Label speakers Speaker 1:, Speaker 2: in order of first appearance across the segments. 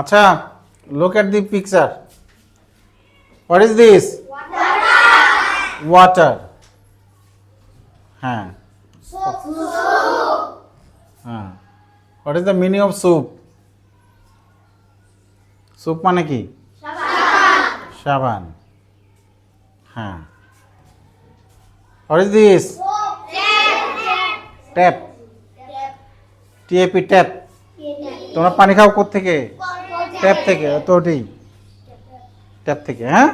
Speaker 1: আচ্ছা look at the picture what is this water হ্যাঁ হ্যাঁ what is the meaning of soap soap মানে কি সাবান হ্যাঁ what is this tap T A P tap তোমরা পানি খাও কোথেকে থেকে ট্যাপ থেকে তো ওটাই ট্যাপ থেকে হ্যাঁ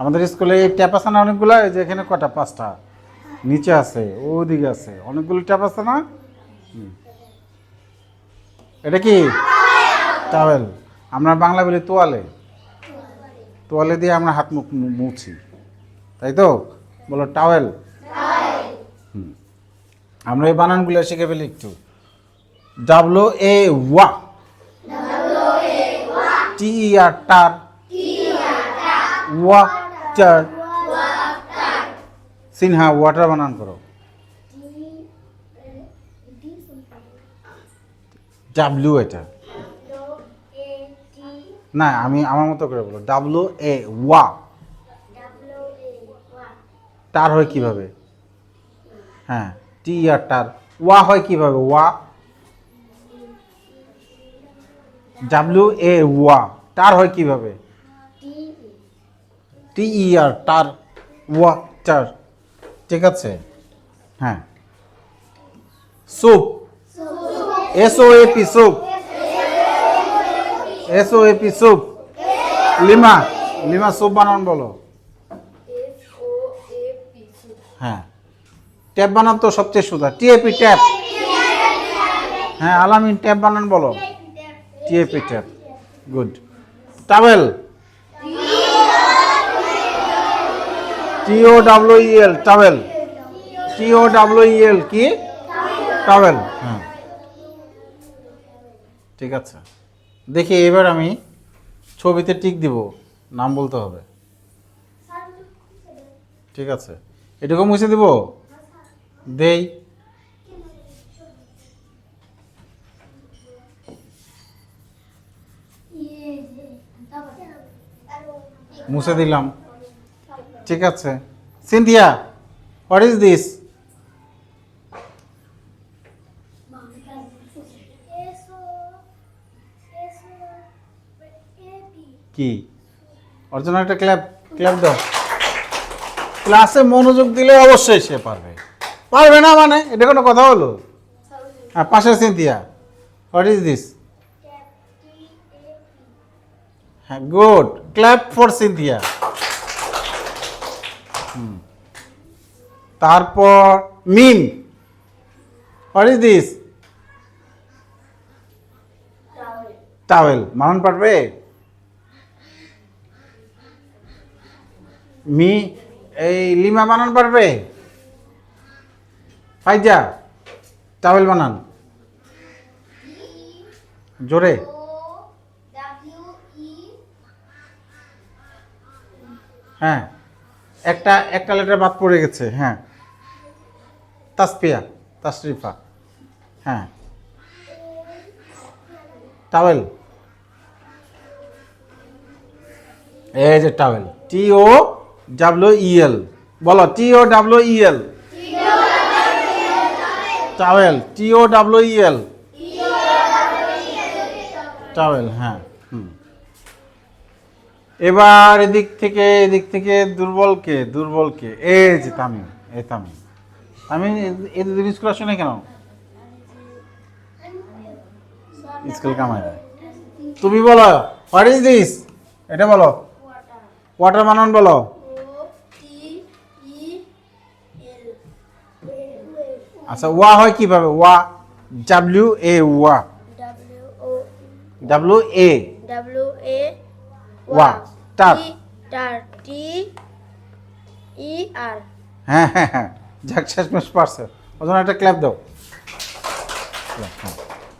Speaker 1: আমাদের স্কুলে এই ট্যাপ আছে না অনেকগুলো যে এখানে কটা পাঁচটা নিচে আছে ওদিকে আছে অনেকগুলো ট্যাপ আছে না এটা কি টাওয়েল আমরা বাংলা বলি তোয়ালে তোয়ালে দিয়ে আমরা হাত মুখ মুছি তাই তো বলো টাওয়েল আমরা এই বানানগুলো শিখে ফেলি একটু ডাব্লু এ ওয়া theater water সিনহা ওয়াটার বানান করো ডাব্লিউ এটা না আমি আমার মতো করে বলো ডাব্লিউ এ ওয়া টার হয় কিভাবে হ্যাঁ টি আর টার ওয়া হয় কিভাবে ওয়া ডাব্লিউ এ ওয়া টার হয় কিভাবে টি ই আর টার ওয়া টার ঠিক আছে হ্যাঁ soap S O A P soap S O A P soap Lima Lima soap বানান বলো হ্যাঁ ট্যাপ বানান তো সবচেয়ে সুদা টিএপি ট্যাপ হ্যাঁ আলামিন ট্যাপ বানান বলো T A Peter good towel T O W L towel T O W L কি টাওয়েল হ্যাঁ ঠিক আছে দেখি এবার আমি ছবিতে টিক দিব নাম বলতে হবে ঠিক আছে এটুকু মুছে দিব দেই মুছে দিলাম ঠিক আছে সিন্ধিয়া হোয়াট ইজ দিস কি ওর জন্য একটা ক্ল্যাপ ক্ল্যাপ দাও ক্লাসে মনোযোগ দিলে অবশ্যই সে পারবে পারবে না মানে এটা কোনো কথা হলো হ্যাঁ পাশে সিন্ধিয়া হোয়াট ইজ দিস হ্যাঁ গুড ক্ল্যাপ ফর সিনথিয়া তারপর Mim what is this towel মানন পারবে মি এই লিমা বানান পারবে ফাইজা টাওয়েল বানান জোরে হ্যাঁ একটা একটা লেটার বাদ পড়ে গেছে হ্যাঁ তাসপিয়া তাসরিফা হ্যাঁ টাওয়েল এই যে towel T O W E L বলো T O W E L towel T O W E L towel হ্যাঁ হুম এবার এদিক থেকে এদিক থেকে দুর্বলকে দুর্বলকে এ যে তামিম এ তামিম তামিম এদের স্কুল আসো না কেন স্কুল কামায় তুমি বলো হোয়াট ইজ দিস এটা বলো ওয়াটার মানন বলো আচ্ছা ওয়া হয় কিভাবে ওয়া ডাব্লিউ এ ওয়া ডাব্লিউ এ
Speaker 2: ডাব্লিউ এ
Speaker 1: ওয়া টার
Speaker 2: টার টি ই আর
Speaker 1: হ্যাঁ হ্যাঁ হ্যাঁ যাক শেষমেশ পারছে ওজন একটা ক্ল্যাপ দাও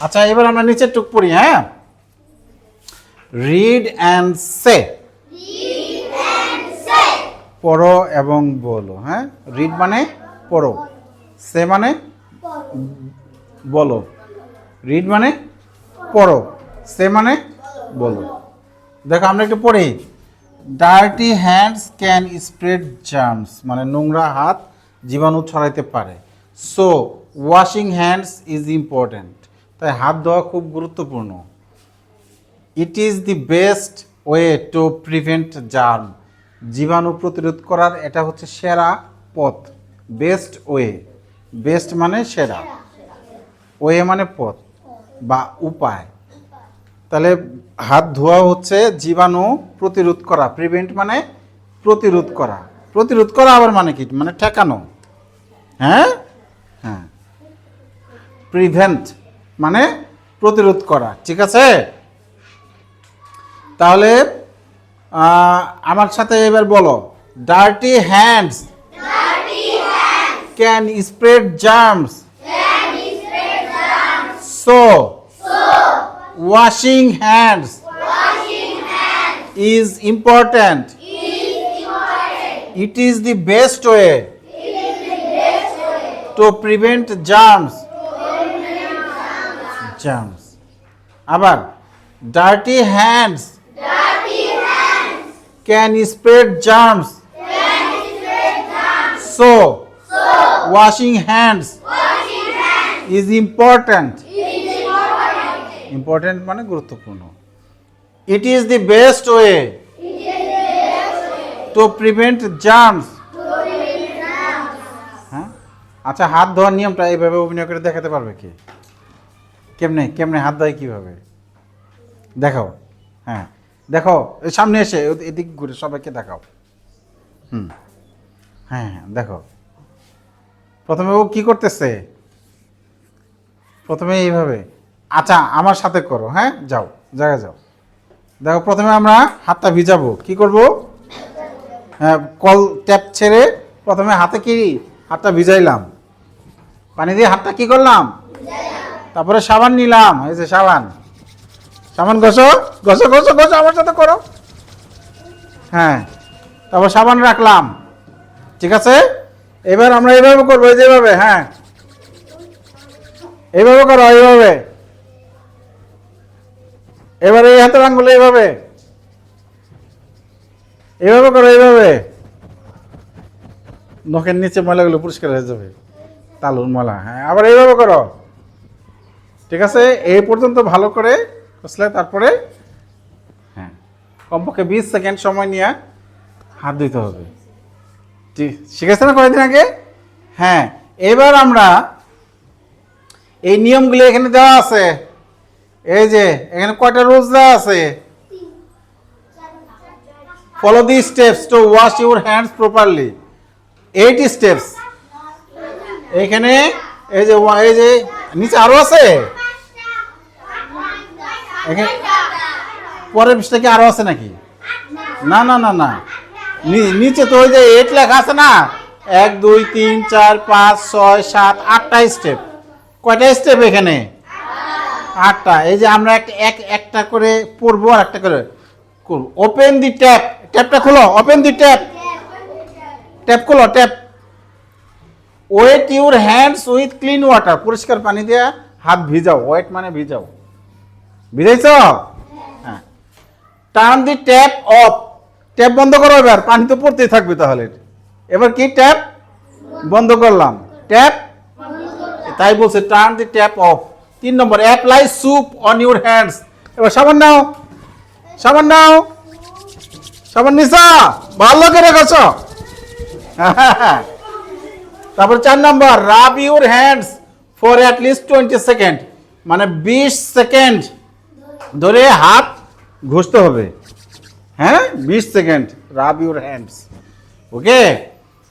Speaker 1: আচ্ছা এবার আমরা নিচের টুক পড়ি হ্যাঁ রিড অ্যান্ড সে পড়ো এবং বলো হ্যাঁ রিড মানে পড়ো সে মানে বলো রিড মানে পড়ো সে মানে বলো দেখো আমরা একটু পড়ি dirty hands can spread germs মানে নোংরা হাত জীবাণু ছড়াইতে পারে so washing hands is important তাই হাত ধোয়া খুব গুরুত্বপূর্ণ it is the best way to prevent germ জীবাণু প্রতিরোধ করার এটা হচ্ছে সেরা পথ বেস্ট ওয়ে বেস্ট মানে সেরা ওয়ে মানে পথ বা উপায় তাহলে হাত ধোয়া হচ্ছে জীবাণু প্রতিরোধ করা প্রিভেন্ট মানে প্রতিরোধ করা প্রতিরোধ করা আবার মানে কি মানে ঠেকানো হ্যাঁ হ্যাঁ প্রিভেন্ট মানে প্রতিরোধ করা ঠিক আছে তাহলে আমার সাথে এবার বলো dirty hands can spread germs so Washing hands is important. It is the best way to prevent germs. Abar, dirty hands can spread germs. So washing hands is important. Important মানে গুরুত্বপূর্ণ it is the best way to prevent germs হ্যাঁ আচ্ছা হাত ধোয়ার নিয়মটা এইভাবে অভিনয় করে দেখাতে পারবে কি কেমনে কেমনে হাত ধোয় কীভাবে দেখাও হ্যাঁ দেখো সামনে এসে এদিক ঘুরে সবাইকে দেখাও হুম হ্যাঁ হ্যাঁ দেখো প্রথমে ও কি করতেছে প্রথমে এইভাবে আচ্ছা আমার সাথে করো হ্যাঁ যাও জায়গা যাও দেখো প্রথমে আমরা হাতটা ভিজাবো কি করব হ্যাঁ কল ট্যাপ ছেড়ে প্রথমে হাতে কি হাতটা ভিজাইলাম পানি দিয়ে হাতটা কি করলাম তারপরে সাবান নিলাম এই যে সাবান সাবান ঘষো ঘষো ঘষো ঘষো আমার সাথে করো হ্যাঁ তারপর সাবান রাখলাম ঠিক আছে এবার আমরা এইভাবে করবো যেভাবে হ্যাঁ এইভাবে করো এইভাবে এবারে এই হাতের আঙ্গুলে এভাবে এভাবে করো এইভাবে নখের নিচে ময়লাগুলো পরিষ্কার হয়ে যাবে তালুর ময়লা হ্যাঁ আবার এইভাবে করো ঠিক আছে এই পর্যন্ত ভালো করে কষলে তারপরে হ্যাঁ কমপক্ষে বিশ সেকেন্ড সময় নিয়ে হাত দিতে হবে শিখেছে না কয়েকদিন আগে হ্যাঁ এবার আমরা এই নিয়মগুলি এখানে দেওয়া আছে এই যে এখানে কয়টা রোজা আছে follow the steps to wash your hands properly eight steps এখানে এই যে এই যে নিচে আরো আছে এখানে পরের পৃষ্ঠা কি আরো আছে নাকি না না না না নিচে তো ওই যে এইট লেখা আছে না এক দুই তিন চার পাঁচ ছয় সাত আটটা স্টেপ কয়টা স্টেপ এখানে আটটা এই যে আমরা এক একটা করে পড়বো আর একটা করে করবো ওপেন দি ট্যাপ ট্যাপটা খোলো ওপেন দি ট্যাপ ট্যাপ খোলো tap wet your hands with clean water পরিষ্কার পানি দিয়ে হাত ভিজাও ওয়েট মানে ভিজাও ভিজাইছ হ্যাঁ turn the tap off tap বন্ধ করো এবার পানি তো পড়তেই থাকবে তাহলে এবার কি ট্যাপ বন্ধ করলাম ট্যাপ তাই বলছে টার্ন দি ট্যাপ অফ তিন নম্বর apply soap on your hands এবার সাবান নাও সাবান নাও সাবান নিসা ভালো করে গেছ তারপর চার নম্বর rub your hands for at least twenty second মানে বিশ সেকেন্ড ধরে হাত ঘুষতে হবে হ্যাঁ বিশ second rub your hands okay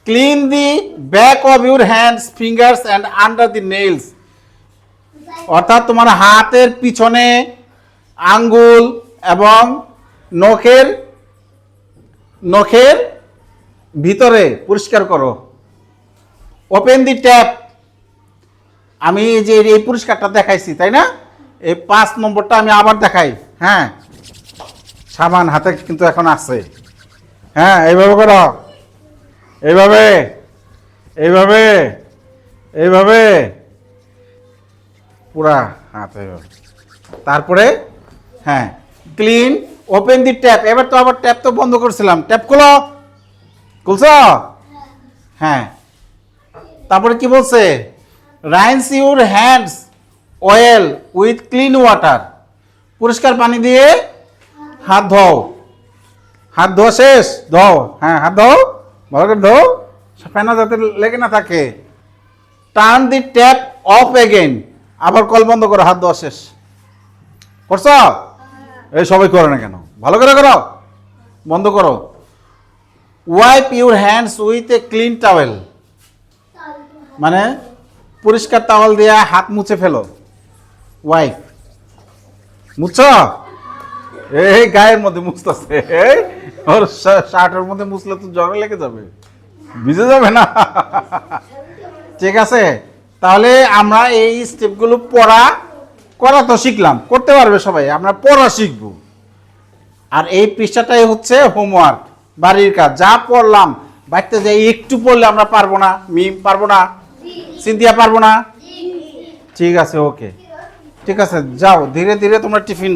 Speaker 1: clean the back of your hands fingers and under the nails অর্থাৎ তোমার হাতের পিছনে আঙ্গুল এবং নখের নখের ভিতরে পরিষ্কার করো ওপেন দি ট্যাপ আমি যে এই পুরস্কারটা দেখাইছি তাই না এই পাঁচ নম্বরটা আমি আবার দেখাই হ্যাঁ সাবান হাতে কিন্তু এখন আছে হ্যাঁ এইভাবে করো এইভাবে এইভাবে এইভাবে পুরা হাতে তারপরে হ্যাঁ ক্লিন ওপেন দি ট্যাপ এবার তো আবার ট্যাপ তো বন্ধ করছিলাম ট্যাপ খোলো খুলছ হ্যাঁ তারপরে কি বলছে rinse your hands well with clean water পরিষ্কার পানি দিয়ে হাত ধোও হাত ধোয়া শেষ ধোও হ্যাঁ হাত ধোও ভালো করে ধোও ফেনা যাতে লেগে না থাকে turn the tap off again আবার কল বন্ধ করো হাত দেওয়া শেষ করছ এই সবাই করে না কেন ভালো করে করো বন্ধ করো wipe your hands with a clean towel মানে পরিষ্কার টাওয়াল দিয়ে হাত মুছে ফেলো ওয়াইফ মুছ এই গায়ের মধ্যে মুছতেছে এই ওর শার্টের মধ্যে মুছলে তো জ্বরে লেগে যাবে ভিজে যাবে না ঠিক আছে তাহলে আমরা এই স্টেপগুলো পড়া করা তো শিখলাম করতে পারবে সবাই আমরা পড়া শিখব আর এই পৃষ্ঠাটাই হচ্ছে হোমওয়ার্ক বাড়ির কাজ যা পড়লাম বাড়িতে যে একটু পড়লে আমরা পারবো না মিম পারবো না সিন্ধিয়া পারবো না ঠিক আছে ওকে ঠিক আছে যাও ধীরে ধীরে তোমরা টিফিন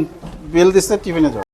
Speaker 1: বেল দিচ্ছে টিফিনে যাও